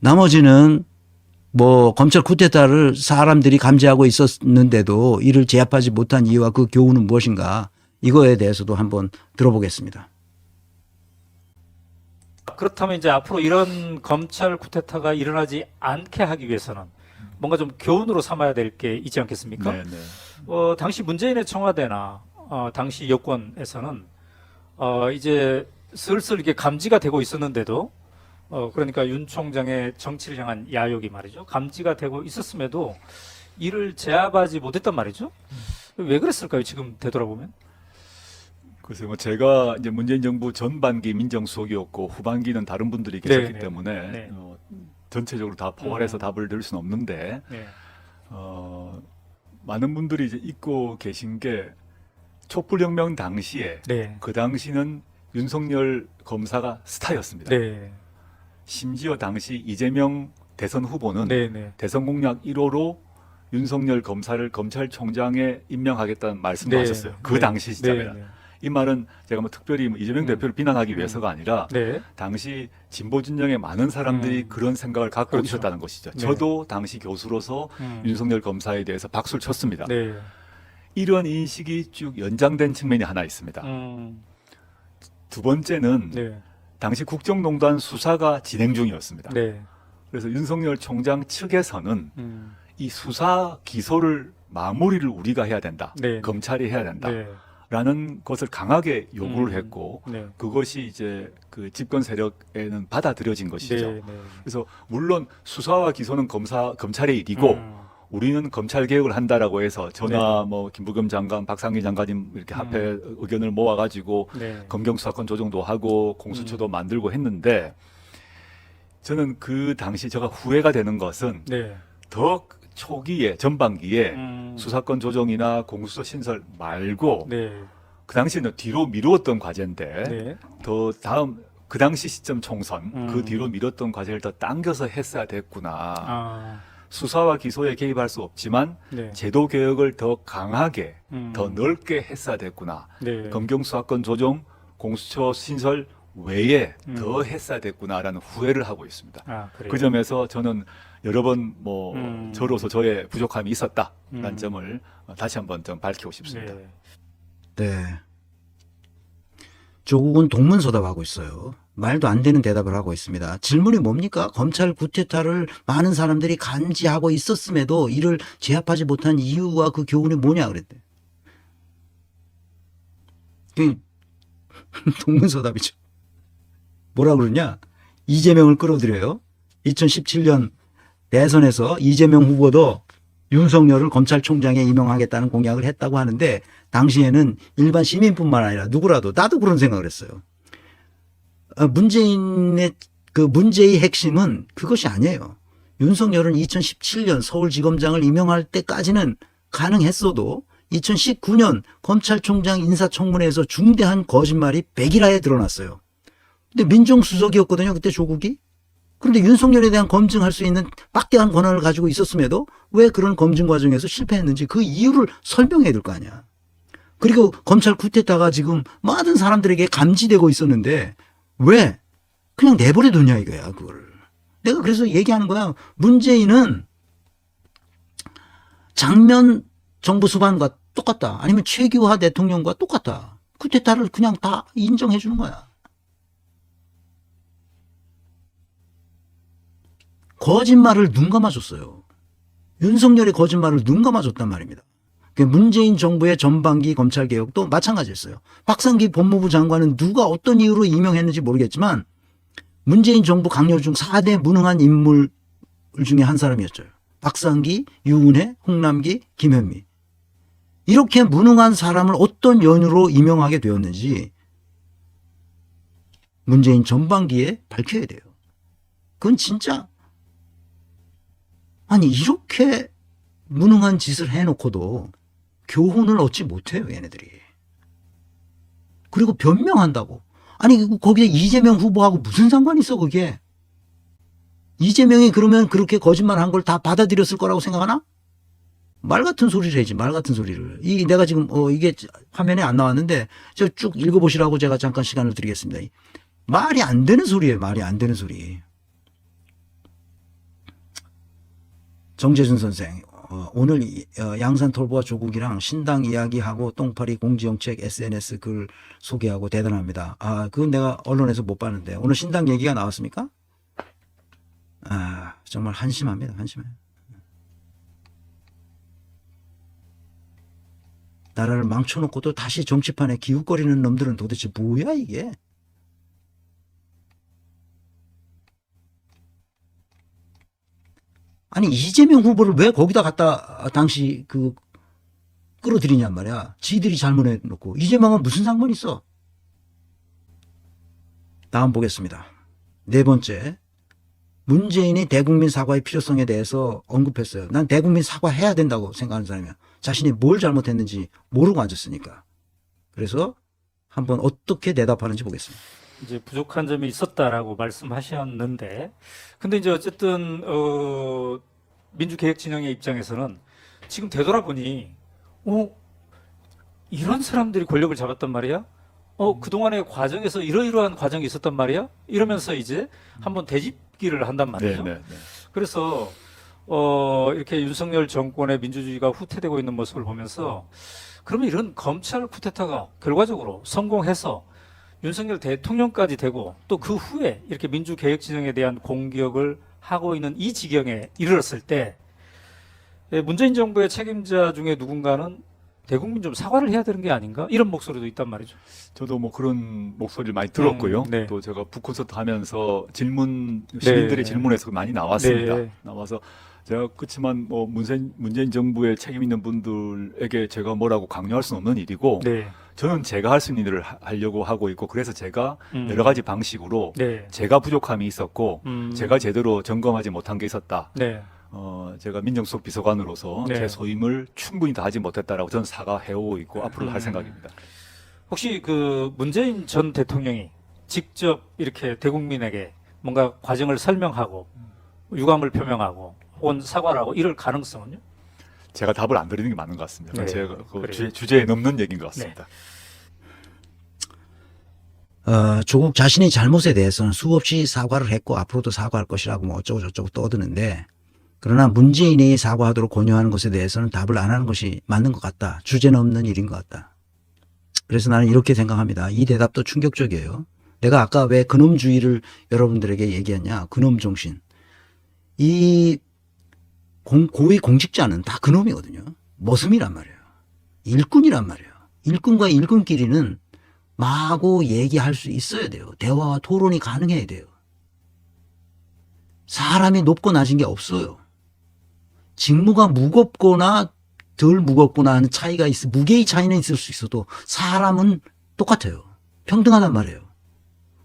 나머지는 뭐 검찰 쿠데타를 사람들이 감지하고 있었는데도 이를 제압하지 못한 이유와 그 교훈은 무엇인가 이거에 대해서도 한번 들어보겠습니다. 그렇다면 이제 앞으로 이런 검찰 쿠데타가 일어나지 않게 하기 위해서는 뭔가 좀 교훈으로 삼아야 될 게 있지 않겠습니까? 네, 네. 어, 당시 문재인의 청와대나 어, 당시 여권에서는 어, 이제 슬슬 이게 감지가 되고 있었는데도 어, 그러니까 윤 총장의 정치를 향한 야욕이 말이죠. 감지가 되고 있었음에도 이를 제압하지 못했단 말이죠. 왜 그랬을까요? 지금 되돌아보면. 글쎄요, 뭐 제가 이제 문재인 정부 전반기 민정수석이었고 후반기는 다른 분들이 네, 계셨기 네. 때문에 네. 어, 전체적으로 다 포괄해서 음. 답을 드릴 수는 없는데 네. 어, 많은 분들이 이제 잊고 계신 게 촛불혁명 당시에 네. 그 당시는 윤석열 검사가 스타였습니다. 네. 심지어 당시 이재명 대선 후보는 네. 네. 대선 공약 1호로 윤석열 검사를 검찰총장에 임명하겠다는 말씀도 네. 하셨어요. 그 네. 당시 시점에. 네. 네. 이 말은 제가 뭐 특별히 뭐 이재명 음. 대표를 비난하기 위해서가 아니라 네. 당시 진보 진영의 많은 사람들이 음. 그런 생각을 갖고 그렇죠. 있었다는 것이죠. 네. 저도 당시 교수로서 음. 윤석열 검사에 대해서 박수를 쳤습니다. 네. 이런 인식이 쭉 연장된 측면이 하나 있습니다. 음. 두 번째는 네. 당시 국정농단 수사가 진행 중이었습니다. 네. 그래서 윤석열 총장 측에서는 음. 이 수사 기소를 마무리를 우리가 해야 된다. 네. 검찰이 해야 된다. 네. 라는 것을 강하게 요구를 음. 했고 네. 그것이 이제 그 집권 세력에는 받아들여진 것이죠. 네. 네. 그래서 물론 수사와 기소는 검사 검찰의 일이고 음. 우리는 검찰 개혁을 한다라고 해서 저나 뭐 김부겸 장관, 박상기 장관님 이렇게 음. 합해 의견을 모아가지고 네. 검경 수사권 조정도 하고 공수처도 만들고 했는데 저는 그 당시 제가 후회가 되는 것은 네. 더 초기에 전반기에 음. 수사권 조정이나 공수처 신설 말고 네. 그 당시에는 뒤로 미루었던 과제인데 네. 더 다음 그 당시 시점 총선 음. 그 뒤로 미뤘던 과제를 더 당겨서 했어야 됐구나. 아. 수사와 기소에 개입할 수 없지만 네. 제도 개혁을 더 강하게 음. 더 넓게 했어야 됐구나. 네. 검경 수사권 조정, 공수처 신설 외에 음. 더 했어야 됐구나라는 후회를 하고 있습니다. 아. 그 점에서 저는 여러 번뭐 음. 저로서 저의 부족함이 있었다라는 음. 점을 다시 한번 좀 밝히고 싶습니다. 네. 네. 조국은 동문서답하고 있어요. 말도 안 되는 대답을 하고 있습니다. 질문이 뭡니까? 검찰 구테타를 많은 사람들이 감지하고 있었음에도 이를 제압하지 못한 이유와 그 교훈이 뭐냐 그랬대. 그 동문서답이죠. 뭐라 그러냐? 이재명을 끌어들여요. 2017년 대선에서 이재명 후보도 윤석열을 검찰총장에 임명하겠다는 공약을 했다고 하는데 당시에는 일반 시민뿐만 아니라 누구라도 나도 그런 생각을 했어요. 어, 문재인의 그 문제의 핵심은 그것이 아니에요. 윤석열은 2017년 서울지검장을 임명할 때까지는 가능했어도 2019년 검찰총장 인사청문회에서 중대한 거짓말이 백일하에 드러났어요. 근데 민정수석이었거든요. 그때 조국이. 그런데 윤석열에 대한 검증할 수 있는 막대한 권한을 가지고 있었음에도 왜 그런 검증 과정에서 실패했는지 그 이유를 설명해야 될 거 아니야. 그리고 검찰 쿠데타가 지금 많은 사람들에게 감지되고 있었는데 왜 그냥 내버려 두냐 이거야 그거를. 내가 그래서 얘기하는 거야. 문재인은 장면 정부 수반과 똑같다. 아니면 최규하 대통령과 똑같다. 쿠데타를 그냥 다 인정해 주는 거야. 거짓말을 눈 감아줬어요. 윤석열의 거짓말을 눈 감아줬단 말입니다. 그 문재인 정부의 전반기 검찰 개혁도 마찬가지였어요. 박상기 법무부 장관은 누가 어떤 이유로 임명했는지 모르겠지만 문재인 정부 강요 중 4대 무능한 인물 중에 한 사람이었죠. 박상기, 유은혜, 홍남기, 김현미. 이렇게 무능한 사람을 어떤 연유로 임명하게 되었는지 문재인 전반기에 밝혀야 돼요. 그건 진짜 아니 이렇게 무능한 짓을 해놓고도 교훈을 얻지 못해요 얘네들이. 그리고 변명한다고. 아니 그 거기에 이재명 후보하고 무슨 상관이 있어 그게. 이재명이 그러면 그렇게 거짓말 한 걸 다 받아들였을 거라고 생각하나? 말 같은 소리를 해야지 말 같은 소리를. 이 내가 지금 어 이게 화면에 안 나왔는데 저 쭉 읽어보시라고 제가 잠깐 시간을 드리겠습니다. 말이 안 되는 소리예요 말이 안 되는 소리. 정재준 선생, 어, 오늘 이- 어, 양산 톨보와 조국이랑 신당 이야기하고 똥파리 공지정책 SNS 글 소개하고 대단합니다. 아, 그건 내가 언론에서 못 봤는데 오늘 신당 얘기가 나왔습니까? 아, 정말 한심합니다. 한심해. 나라를 망쳐놓고 또 다시 정치판에 기웃거리는 놈들은 도대체 뭐야 이게? 아니 이재명 후보를 왜 거기다 갖다 당시 그 끌어들이냔 말이야. 지들이 잘못해놓고 이재명은 무슨 상관 있어? 다음 보겠습니다. 네 번째, 문재인이 대국민 사과의 필요성에 대해서 언급했어요. 난 대국민 사과해야 된다고 생각하는 사람이야. 자신이 뭘 잘못했는지 모르고 앉았으니까. 그래서 한번 어떻게 대답하는지 보겠습니다. 이제 부족한 점이 있었다라고 말씀하셨는데, 근데 이제 어쨌든 어, 민주개혁 진영의 입장에서는 지금 되돌아보니, 어 이런 사람들이 권력을 잡았단 말이야? 어 그동안의 과정에서 이러이러한 과정이 있었단 말이야? 이러면서 이제 한번 되짚기를 한단 말이죠. 네, 네, 네. 그래서 어 이렇게 윤석열 정권의 민주주의가 후퇴되고 있는 모습을 보면서 그러면 이런 검찰 쿠데타가 결과적으로 성공해서 윤석열 대통령까지 되고 또 그 후에 이렇게 민주개혁 진영에 대한 공격을 하고 있는 이 지경에 이르렀을 때 예, 문재인 정부의 책임자 중에 누군가는 대국민 좀 사과를 해야 되는 게 아닌가 이런 목소리도 있단 말이죠. 저도 뭐 그런 목소리를 많이 들었고요. 음, 네. 또 제가 북콘서트 하면서 질문 시민들의 네. 질문에서 많이 나왔습니다. 네. 나와서 제가 그렇지만 뭐 문재인, 문재인 정부의 책임 있는 분들에게 제가 뭐라고 강요할 수는 없는 일이고 네. 저는 제가 할 수 있는 일을 하- 하려고 하고 있고 그래서 제가 음. 여러 가지 방식으로 네. 제가 부족함이 있었고 음. 제가 제대로 점검하지 못한 게 있었다. 네. 어, 제가 민정수석 비서관으로서 네. 제 소임을 충분히 다하지 못했다라고 저는 사과해 오고 있고 앞으로도 음. 할 생각입니다. 혹시 그 문재인 전 대통령이 직접 이렇게 대국민에게 뭔가 과정을 설명하고 유감을 표명하고 혹은 사과를 하고 이럴 가능성은요? 제가 답을 안 드리는 게 맞는 것 같습니다. 네, 제가 그 그래요. 주제, 주제에 넘는 얘기인 것 같습니다. 어, 조국 자신의 잘못에 대해서는 수없이 사과를 했고 앞으로도 사과할 것이라고 뭐 어쩌고 저쩌고 떠드는데 그러나 문재인이 사과하도록 권유하는 것에 대해서는 답을 안 하는 것이 맞는 것 같다. 주제는 없는 일인 것 같다. 그래서 나는 이렇게 생각합니다. 이 대답도 충격적이에요. 내가 아까 왜 근엄주의를 여러분들에게 얘기했냐. 근엄 정신. 이 공, 고위 공직자는 다 근엄이거든요. 머슴이란 말이에요. 일꾼이란 말이에요. 일꾼과 일꾼끼리는 마구 얘기할 수 있어야 돼요. 대화와 토론이 가능해야 돼요. 사람이 높고 낮은 게 없어요. 직무가 무겁거나 덜 무겁거나 하는 차이가 있어, 무게의 차이는 있을 수 있어도 사람은 똑같아요. 평등하단 말이에요.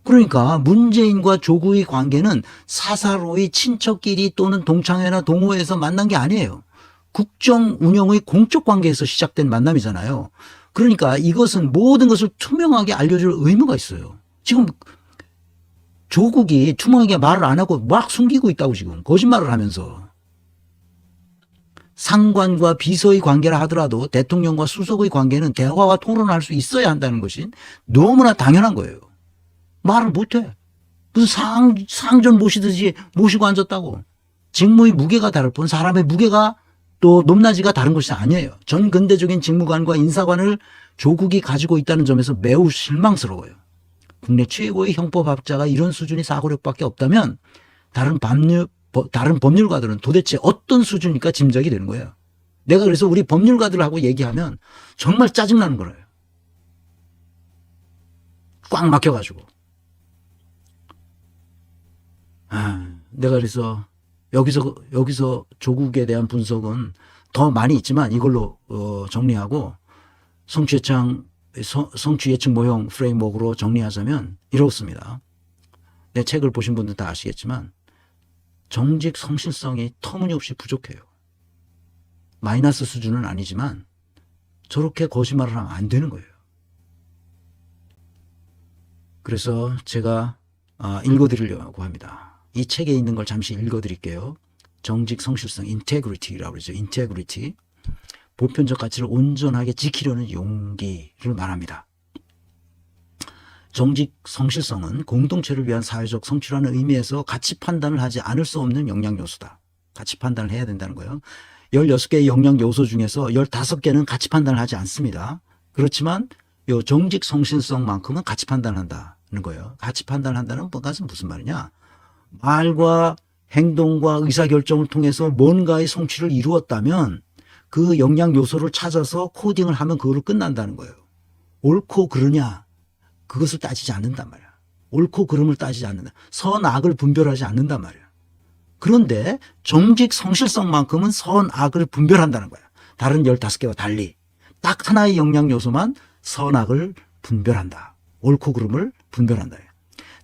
그러니까 문재인과 조국의 관계는 사사로이 친척끼리 또는 동창회나 동호회에서 만난 게 아니에요. 국정 운영의 공적 관계에서 시작된 만남이잖아요. 그러니까 이것은 모든 것을 투명하게 알려줄 의무가 있어요. 지금 조국이 투명하게 말을 안 하고 막 숨기고 있다고 지금 거짓말을 하면서 상관과 비서의 관계라 하더라도 대통령과 수석의 관계는 대화와 토론할 수 있어야 한다는 것이 너무나 당연한 거예요. 말을 못해. 무슨 상, 상전 모시듯이 모시고 앉았다고. 직무의 무게가 다를 뿐 사람의 무게가 또 높낮이가 다른 것이 아니에요. 전 근대적인 직무관과 인사관을 조국이 가지고 있다는 점에서 매우 실망스러워요. 국내 최고의 형법학자가 이런 수준의 사고력밖에 없다면 다른 법률, 법- 다른 법률가들은 도대체 어떤 수준일까 짐작이 되는 거예요. 내가 그래서 우리 법률가들하고 얘기하면 정말 짜증나는 거예요. 꽉 막혀가지고. 아, 내가 그래서 여기서 여기서 조국에 대한 분석은 더 많이 있지만 이걸로 어, 정리하고 성취예측 성- 성취 예측 모형 프레임워크로 정리하자면 이렇습니다. 내 책을 보신 분들 다 아시겠지만 정직 성실성이 터무니없이 부족해요. 마이너스 수준은 아니지만 저렇게 거짓말을 하면 안 되는 거예요. 그래서 제가 아, 읽어드리려고 합니다. 이 책에 있는 걸 잠시 읽어드릴게요. 정직, 성실성, 인테그리티라고 그러죠. 인테그리티. 보편적 가치를 온전하게 지키려는 용기를 말합니다. 정직, 성실성은 공동체를 위한 사회적 성취라는 의미에서 가치 판단을 하지 않을 수 없는 영향 요소다. 같이 판단을 해야 된다는 거예요. 16개의 영양 요소 중에서 15개는 같이 판단을 하지 않습니다. 그렇지만 요 정직 성실성만큼은 같이 판단한다는 거예요. 같이 판단한다는 것은 무슨 말이냐? 말과 행동과 의사결정을 통해서 뭔가의 성취를 이루었다면 그 영양 요소를 찾아서 코딩을 하면 그걸로 끝난다는 거예요. 옳고 그르냐 그것을 따지지 않는단 말이야. 옳고 그름을 따지지 않는다. 선악을 분별하지 않는단 말이야. 그런데 정직 성실성만큼은 선악을 분별한다는 거야. 다른 15개와 달리 딱 하나의 영양 요소만 선악을 분별한다. 옳고 그름을 분별한다.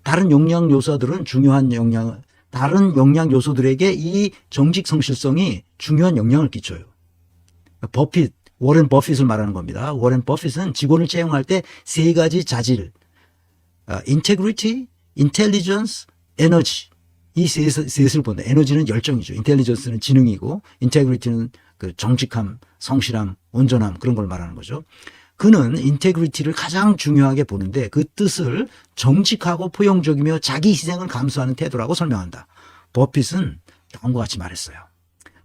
다른 영양 요소들은 중요한 영양 다른 영양 요소들에게 이 정직 성실성이 중요한 영향을 끼쳐요. 버핏, 워렌 버핏을 말하는 겁니다. 워렌 버핏은 직원을 채용할 때 세 가지 자질, 아, integrity, intelligence, energy 이 셋, 셋을 본다. 에너지는 열정이죠. 인텔리전스는 지능이고 인테그리티는 그 정직함, 성실함, 온전함 그런 걸 말하는 거죠. 그는 인테그리티를 가장 중요하게 보는데 그 뜻을 정직하고 포용적이며 자기 희생을 감수하는 태도라고 설명한다. 버핏은 다음과 같이 말했어요.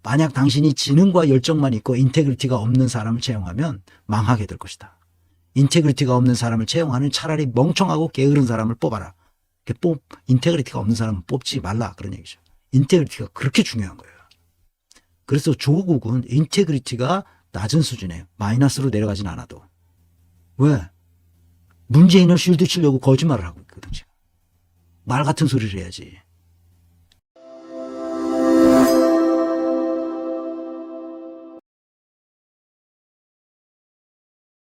만약 당신이 지능과 열정만 있고 인테그리티가 없는 사람을 채용하면 망하게 될 것이다. 인테그리티가 없는 사람을 채용하는 차라리 멍청하고 게으른 사람을 뽑아라. 뽑, 인테그리티가 없는 사람은 뽑지 말라. 그런 얘기죠. 인테그리티가 그렇게 중요한 거예요. 그래서 조국은 인테그리티가 낮은 수준에 마이너스로 내려가진 않아도. 왜? 문재인을 쉴드 치려고 거짓말을 하고 있거든, 지금. 말 같은 소리를 해야지.